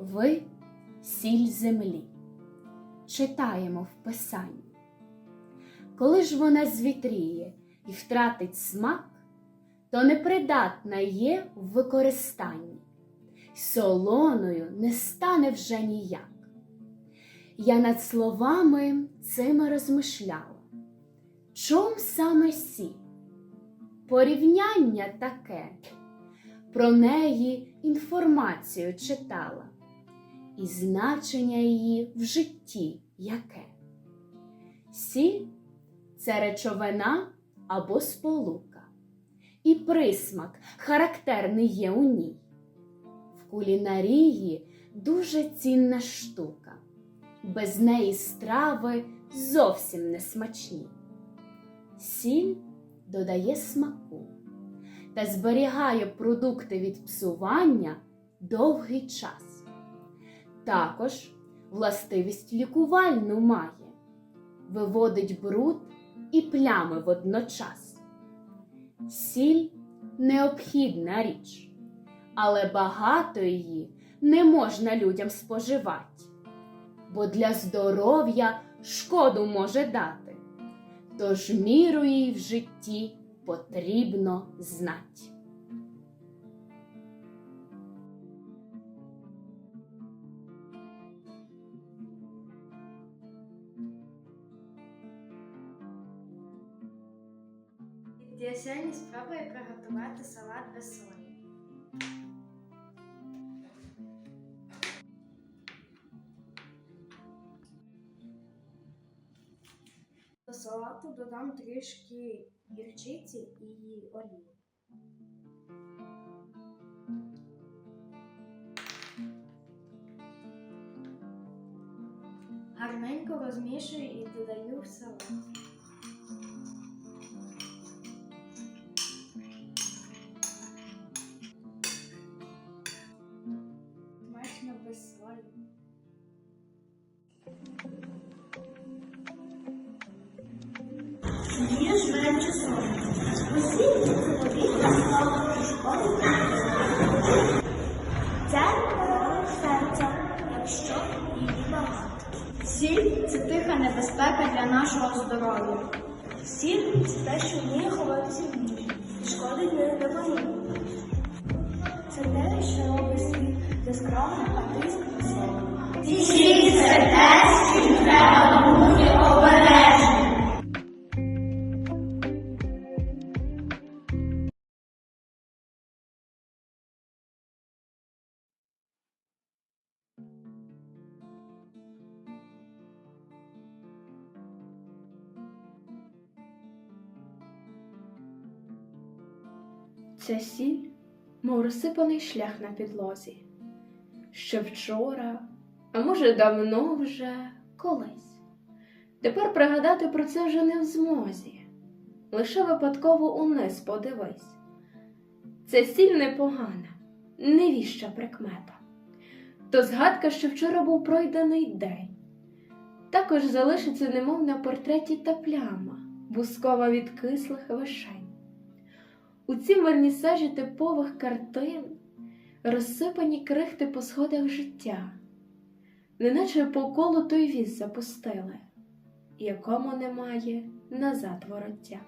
Ви сіль землі. Читаємо в Писанні. Коли ж вона звітріє і втратить смак, то непридатна є в використанні, солоною не стане вже ніяк. Я над словами цими розмишляла. Чом саме сі? Порівняння таке, про неї інформацію читала, і значення її в житті яке. Сіль це речовина або сполука, і присмак характерний є у ній. В кулінарії дуже цінна штука, без неї страви зовсім не смачні. Сіль додає смаку та зберігає продукти від псування довгий час. Також властивість лікувальну має, виводить бруд і плями водночас. Сіль необхідна річ, але багато її не можна людям споживати, бо для здоров'я шкоду може дати, тож міру їй в житті потрібно знать. Я сьогодні спробую приготувати салат без солі. До салату додам трішки гірчиці і олії. Гарненько розмішую і додаю в салат. Смачно без солі. Це серця, якщо її багато. Сіль це тиха небезпека для нашого здоров'я. Сіль це те, що вміє ховатися в їжі, і шкодить не допомогу. Світ яскравим, а тиск веселим. Сіль це те, з. Це сіль, мов розсипаний шлях на підлозі. Ще вчора, а може, давно вже колись. Тепер пригадати про це вже не в змозі. Лише випадково униз подивись. Це сіль непогана, невіща прикмета. То згадка, що вчора був пройдений день. Також залишиться, немов на портреті та пляма, бускова від кислих вишень. У цім вернісажі типових картин розсипані крихти по сходах життя, неначе по колу той віз запустили, якому немає назад вороття.